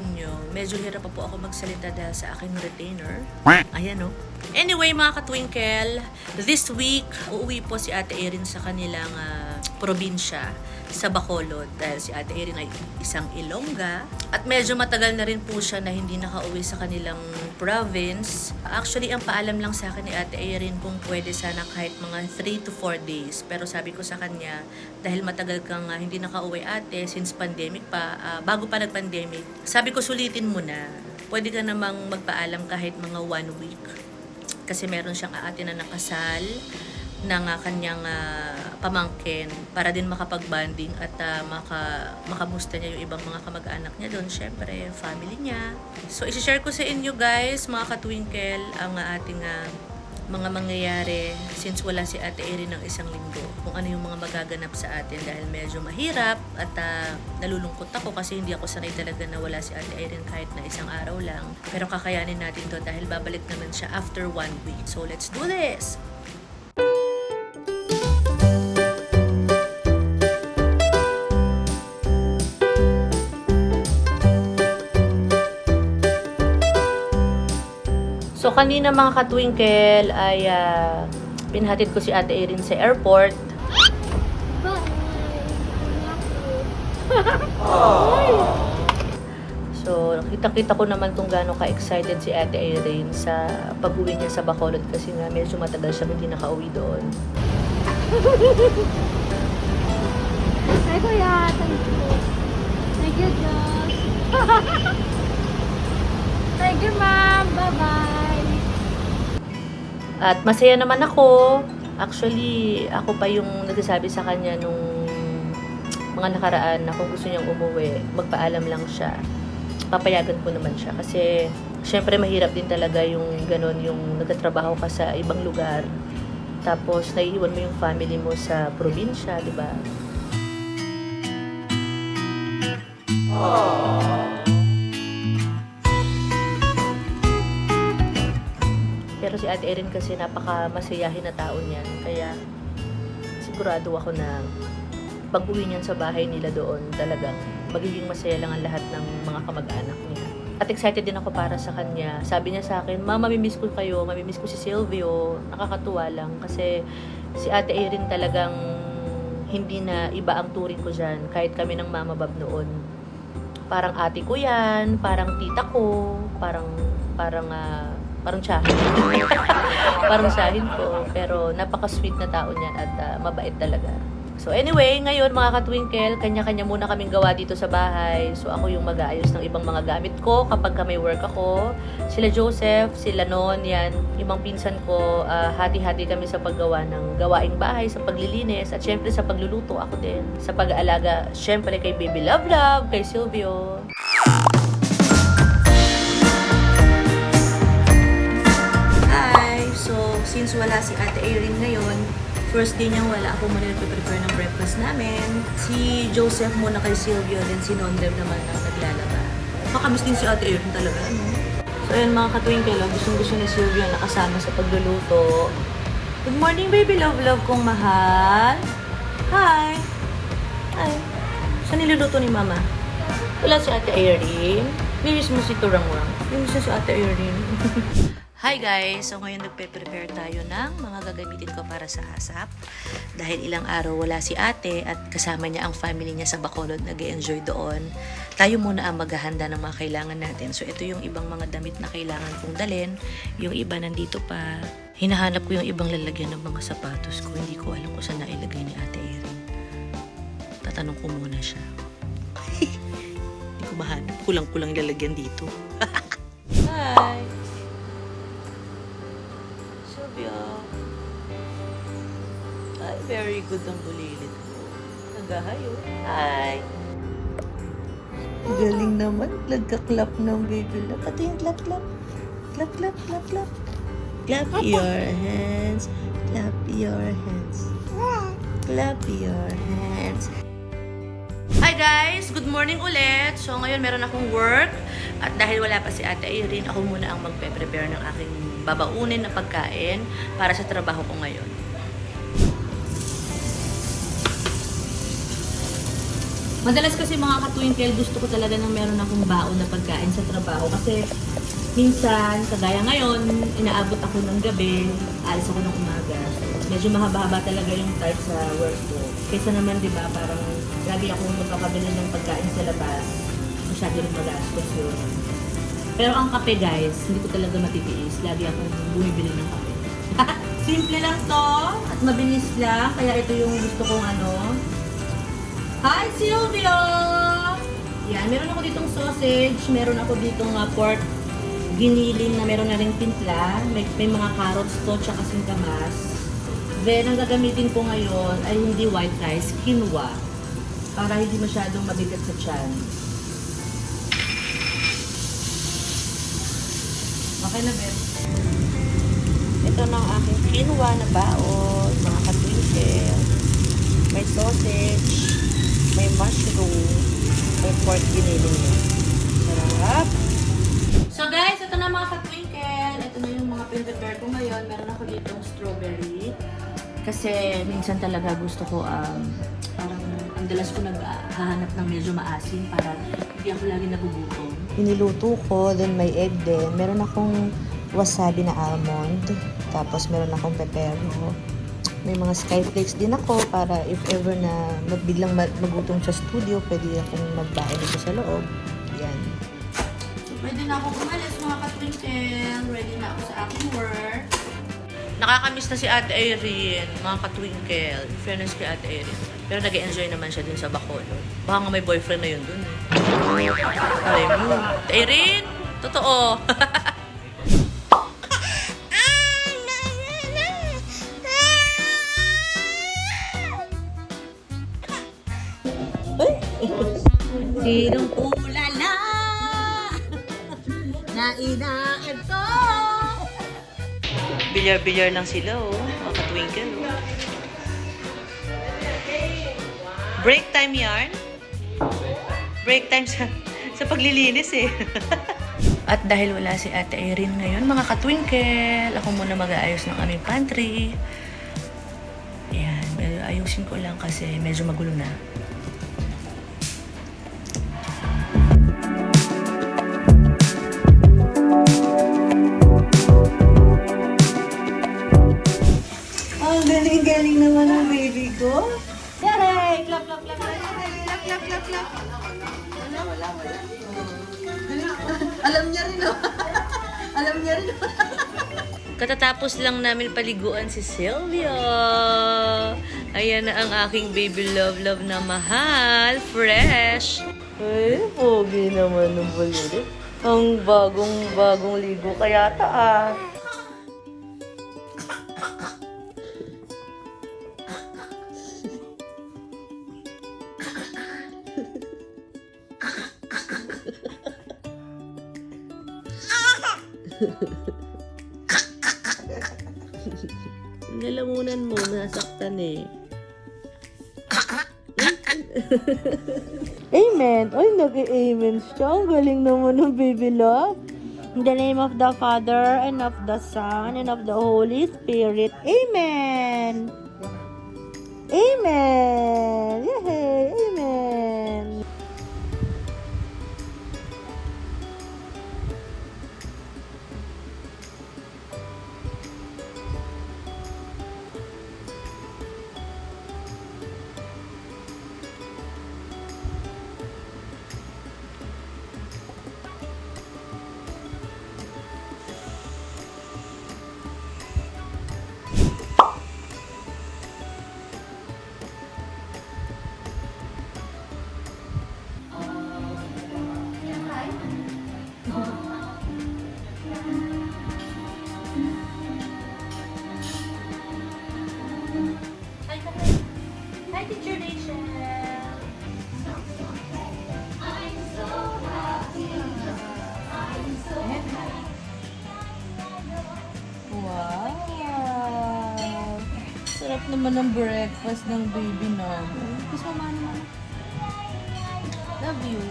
sa inyo. Medyo hirap pa po ako magsalita dahil sa aking retainer. Ayan o. Anyway, mga katwinkle, this week, uuwi po si Ate Erin sa kanilang ah, probinsya sa Bacolod dahil si Ate Erin ay isang Ilongga at medyo matagal na rin po siya na hindi nakauwi sa kanilang province. Actually, ang paalam lang sa akin ni Ate Erin kung pwede sana kahit mga 3 to 4 days. Pero sabi ko sa kanya, dahil matagal kang ah, hindi nakauwi ate since pandemic pa, ah, bago pa nag-pandemic, sabi ko sulitin mo na. Pwede ka namang magpaalam kahit mga one week kasi meron siyang ate na nakasal ng ah, kanyang ah, pamangkin para din makapag-banding at ah, maka, makamusta niya yung ibang mga kamag-anak niya doon. Siyempre, family niya. So, isi-share ko sa inyo guys, mga katwinkle, ang ating ah, mga mangyayari since wala si Ate Erin ng isang linggo. Kung ano yung mga magaganap sa atin dahil medyo mahirap at ah, nalulungkot ako kasi hindi ako sanay talaga na wala si Ate Erin kahit na isang araw lang. Pero kakayanin natin to dahil babalik naman siya after one week. So let's do this! Kanina mga katwinkle ay ah, pinhatid ko si Ate Erin sa airport. So, kita-kita ko naman kung gaano ka-excited si Ate Erin sa pag-uwi niya sa Bacolod kasi nga medyo matagal siya hindi nakauwi doon. Ay, kuya. Thank you. Thank you, Diyos. Thank you, ma'am. Bye-bye. At masaya naman ako. Actually, ako pa yung nagsasabi sa kanya nung mga nakaraan na kung gusto niyang umuwi, magpaalam lang siya. Papayagan ko naman siya. Kasi, syempre mahirap din talaga yung ganon, yung nagtatrabaho ka sa ibang lugar. Tapos, naiiwan mo yung family mo sa probinsya, di ba? Pero si Ate Erin kasi napaka masayahin na tao niyan. Kaya sigurado ako na pag uwi niyan sa bahay nila doon, talagang magiging masaya lang ang lahat ng mga kamag-anak niya. At excited din ako para sa kanya. Sabi niya sa akin, Ma, mamimiss ko kayo, mamimiss ko si Silvio. Nakakatuwa lang kasi si Ate Erin talagang hindi na iba ang turing ko dyan. Kahit kami ng Mama Bab noon. Parang ate ko yan, parang tita ko, parang, parang, ah, parang tsahin. parang tsahin ko. Pero napaka-sweet na tao niyan at ah, mabait talaga. So anyway, ngayon mga katwinkle, kanya-kanya muna kaming gawa dito sa bahay. So ako yung mag-aayos ng ibang mga gamit ko kapag ka may work ako. Sila Joseph, sila Non, yan, ibang pinsan ko, ah, hati-hati kami sa paggawa ng gawaing bahay, sa paglilinis, at syempre sa pagluluto ako din. Sa pag-aalaga, syempre kay Baby Love Love, kay Silvio. Since wala si Ate Erin ngayon, first day niyang wala ako muna nagpe-prepare ng breakfast namin. Si Joseph muna kay Silvio, then si Nondem naman ang naglalaba. Makamiss din si Ate Erin talaga, ano? So, ayun mga katwinkle, gustong gusto ni Silvio na kasama sa pagluluto. Good morning, baby love love kong mahal. Hi! Hi! Saan niluluto ni Mama? Wala si Ate Erin. Miss mo si Turangwang. Miss mo si Ate Erin. Hi guys! So ngayon nagpe-prepare tayo ng mga gagamitin ko para sa ASAP. Dahil ilang araw wala si ate at kasama niya ang family niya sa Bacolod nag enjoy doon. Tayo muna ang maghahanda ng mga kailangan natin. So ito yung ibang mga damit na kailangan kong dalhin. Yung iba nandito pa. Hinahanap ko yung ibang lalagyan ng mga sapatos ko. Hindi ko alam kung saan nailagay ni ate Erin. Tatanong ko muna siya. Hindi ko mahanap. Kulang-kulang lalagyan dito. Hi! Sylvia. Ay, very good ang bulilit ko. Nagahayo. Hi! Galing naman. Nagka-clap ng baby love. Pati yung clap, clap. Clap, clap, clap, clap. Clap your hands. Clap your hands. Clap your hands. Hi guys! Good morning ulit! So ngayon meron akong work at dahil wala pa si Ate Irene, ako muna ang magpe-prepare ng aking babaunin na pagkain para sa trabaho ko ngayon. Madalas kasi mga katwinkle, gusto ko talaga ng meron akong baon na pagkain sa trabaho. Kasi minsan, kagaya ngayon, inaabot ako ng gabi, alis ako ng umaga. Medyo mahaba-haba talaga yung type sa work ko. Kaysa naman, di ba, parang lagi akong magkakabili ng pagkain sa labas. Masyado rin magastos yun. Pero ang kape guys, hindi ko talaga matitiis. Lagi akong bumibili ng kape. Simple lang to at mabilis lang. Kaya ito yung gusto kong ano. Hi Silvio! Yan, meron ako ditong sausage. Meron ako ditong uh, pork giniling na meron na ring timpla. May, may mga carrots to, tsaka singkamas. Then, ang gagamitin ko ngayon ay hindi white rice, quinoa. Para hindi masyadong mabigat sa tiyan. Okay na, Ben. Ito na ang aking quinoa na baon, mga katwinkle. May sausage, may mushroom, may pork giniling niya. Sarap! So guys, ito na mga katwinkle. Ito na yung mga pin-prepare ko ngayon. Meron ako ditong strawberry. Kasi minsan talaga gusto ko, um, parang ang dalas ko naghahanap ng medyo maasim para hindi ako lagi nagugutom. Iniluto ko, then may egg din. Meron akong wasabi na almond. Tapos meron akong pepero. May mga skyflakes din ako para if ever na magbiglang ma- magutom sa studio, pwede akong magbaon dito sa loob. Yan. So, pwede na ako umalis mga katwinkle. Ready na ako sa aking work. Nakakamiss na si Ate Irene, mga katwinkle. In fairness kay Ate Irene. Pero nag enjoy naman siya dun sa Bacolod. Baka nga may boyfriend na yun dun eh. Aray mo. Ate Irene! Totoo. Sinong ulala na inaan ko? Bilyar-bilyar lang sila, oh. Mga katwinkle, oh. Break time yarn? Break time sa, sa paglilinis, eh. At dahil wala si Ate Irene ngayon, mga katwinkle, ako muna mag-aayos ng aming pantry. Ayan, ayusin ko lang kasi medyo magulo na. Rin. Katatapos lang namin paliguan si Sylvia. Ayan na ang aking baby love love na mahal. Fresh. Ay, pogi naman ng balulit. Ang bagong bagong ligo kaya ta ah. Lalamunan mo, nasaktan eh. Amen. Ay, nag-amen siya. Ang galing naman ng baby love. In the name of the Father, and of the Son, and of the Holy Spirit. Amen. Amen. Yay! Teacher Rachel. Wow! Sarap naman ng breakfast ng baby namin. Kiss mama naman. Love you.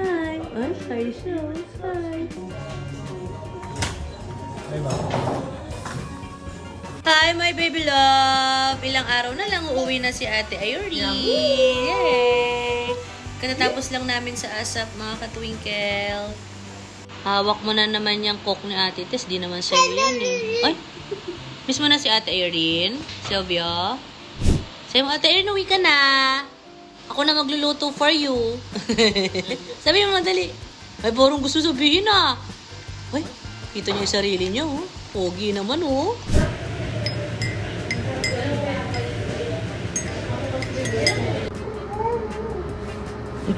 Hi. Ay, hi siya. Hi. Hi, my baby love! Ilang araw na lang uuwi na si Ate Irene. Yay! Katatapos lang namin sa ASAP, mga katwinkle. Hawak mo na naman yung coke ni Ate Tess. Di naman sa'yo yan eh. Ay! Miss mo na si Ate Irene. Sylvia. Sabi mo, Ate Irene, uwi ka na. Ako na magluluto for you. Sabi mo, madali. Ay, parang gusto sabihin ah. Ay, kita niyo yung sarili niyo. Oh. Pogi naman oh.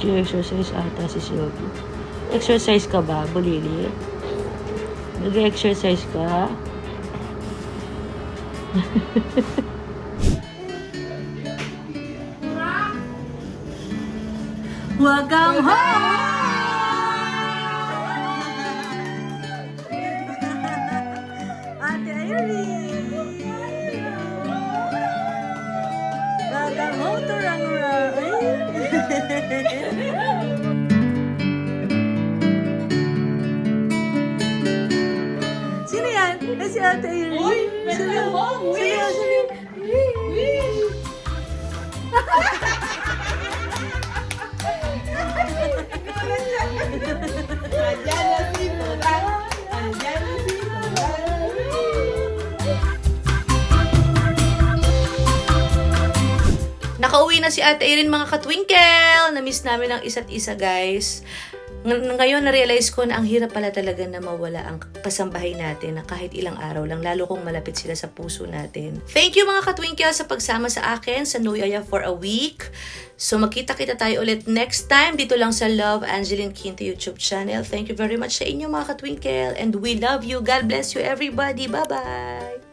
Nag-exercise ata si Sylvie. Exercise ka ba, Bulili? Nag-exercise ka? Huwag kang Ate Irene! Huwag kang motorang-rang! Sino yan? Eh, si Ate Irene. Uy! Sino? Sino? Sino? Nakauwi na si Ate Erin mga katwinkle. Na-miss namin ang isa't isa guys. Ng- Ngayon na-realize ko na ang hirap pala talaga na mawala ang kasambahay natin na kahit ilang araw lang, lalo kung malapit sila sa puso natin. Thank you mga katwinkle sa pagsama sa akin sa Noyaya for a week. So magkita-kita tayo ulit next time dito lang sa Love Angeline Quinto YouTube channel. Thank you very much sa inyo mga katwinkle and we love you. God bless you everybody. Bye-bye!